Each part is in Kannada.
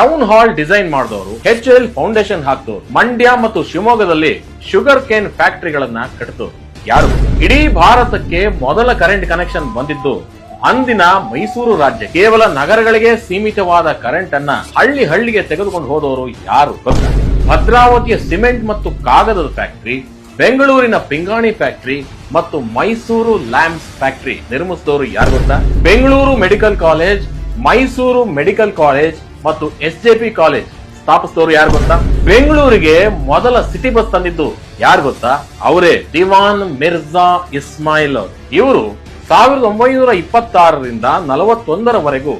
ಟೌನ್ ಹಾಲ್ ಡಿಸೈನ್ ಮಾಡಿದವರು ಎಚ್ ಎಲ್ ಫೌಂಡೇಶನ್ ಹಾಕಿದವರು, ಮಂಡ್ಯ ಮತ್ತು ಶಿವಮೊಗ್ಗದಲ್ಲಿ ಶುಗರ್ ಕೇನ್ ಫ್ಯಾಕ್ಟರಿಗಳನ್ನ ಕಟ್ಟಿದವರು ಯಾರು? ಇಡೀ ಭಾರತಕ್ಕೆ ಮೊದಲ ಕರೆಂಟ್ ಕನೆಕ್ಷನ್ ಬಂದಿದ್ದು ಅಂದಿನ ಮೈಸೂರು ರಾಜ್ಯ. ಕೇವಲ ನಗರಗಳಿಗೆ ಸೀಮಿತವಾದ ಕರೆಂಟ್ ಅನ್ನ ಹಳ್ಳಿ ಹಳ್ಳಿಗೆ ತೆಗೆದುಕೊಂಡು ಹೋದವರು ಯಾರು? ಭದ್ರಾವತಿಯ ಸಿಮೆಂಟ್ ಮತ್ತು ಕಾಗದದ ಫ್ಯಾಕ್ಟರಿ ಬೆಂಗಳೂರಿನ ಪಿಂಗಾಣಿ ಫ್ಯಾಕ್ಟರಿ ಮತ್ತು ಮೈಸೂರು ಲ್ಯಾಂಪ್ಸ್ ಫ್ಯಾಕ್ಟರಿ ನಿರ್ಮಿಸಿದವರು ಯಾರು ಗೊತ್ತಾ? Bengaluru medical college, Mysuru medical college ಮತ್ತು ಎಸ್ ಜೆ ಪಿ ಕಾಲೇಜ್ ಸ್ಥಾಪಿಸಿದವರು ಯಾರು ಗೊತ್ತಾ? ಬೆಂಗಳೂರಿಗೆ ಮೊದಲ ಸಿಟಿ ಬಸ್ ತಂದಿದ್ದು ಯಾರು ಗೊತ್ತಾ? ಅವರೇ ದಿವಾನ್ ಮಿರ್ಜಾ ಇಸ್ಮಾಯಿಲ್ ಅವರು. ಇವರು ಸಾವಿರದ ಒಂಬೈನೂರ ಇಪ್ಪತ್ತಾರರಿಂದ ನಲವತ್ತೊಂದರವರೆಗೂ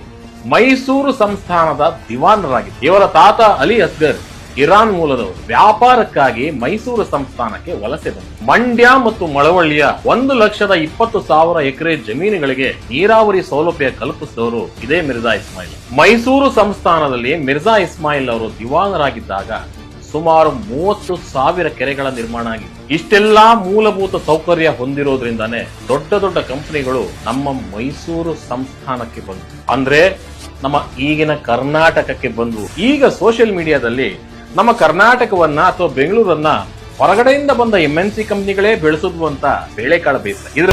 ಮೈಸೂರು ಸಂಸ್ಥಾನದ ದಿವಾನರಾಗಿದ್ದರು ಇವರ ತಾತ ಅಲಿ ಅಸ್ಗರ್ ಇರಾನ್ ಮೂಲದವರು ವ್ಯಾಪಾರಕ್ಕಾಗಿ ಮೈಸೂರು ಸಂಸ್ಥಾನಕ್ಕೆ ವಲಸೆ ಬಂದರು. ಮಂಡ್ಯ ಮತ್ತು ಮಳವಳ್ಳಿಯ ಒಂದು ಲಕ್ಷದ ಇಪ್ಪತ್ತು ಸಾವಿರ ಎಕರೆ ಜಮೀನುಗಳಿಗೆ ನೀರಾವರಿ ಸೌಲಭ್ಯ ಕಲ್ಪಿಸಿದವರು ಇದೇ ಮಿರ್ಜಾ ಇಸ್ಮಾಯಿಲ್. ಮೈಸೂರು ಸಂಸ್ಥಾನದಲ್ಲಿ ಮಿರ್ಜಾ ಇಸ್ಮಾಯಿಲ್ ಅವರು ದಿವಾನರಾಗಿದ್ದಾಗ ಸುಮಾರು ಮೂವತ್ತು ಸಾವಿರ ಕೆರೆಗಳ ನಿರ್ಮಾಣ ಆಗಿದೆ. ಇಷ್ಟೆಲ್ಲಾ ಮೂಲಭೂತ ಸೌಕರ್ಯ ಹೊಂದಿರೋದ್ರಿಂದಾನೇ ದೊಡ್ಡ ದೊಡ್ಡ ಕಂಪನಿಗಳು ನಮ್ಮ ಮೈಸೂರು ಸಂಸ್ಥಾನಕ್ಕೆ ಬಂದು ಅಂದ್ರೆ ನಮ್ಮ ಈಗಿನ ಕರ್ನಾಟಕಕ್ಕೆ ಬಂದು ಈಗ ಸೋಷಿಯಲ್ ಮೀಡಿಯಾದಲ್ಲಿ ನಮ್ಮ ಕರ್ನಾಟಕವನ್ನ ಅಥವಾ ಬೆಂಗಳೂರನ್ನ ಹೊರಗಡೆಯಿಂದ ಬಂದ ಎಂಎನ್ಸಿ ಎನ್ ಸಿ ಕಂಪ್ನಿಗಳೇ ಬೆಳೆಸುದು ಅಂತ ಬೇಳೆಕಾಳು ಬೇಯಿಸ್ತಾರೆ. ಇದ್ರ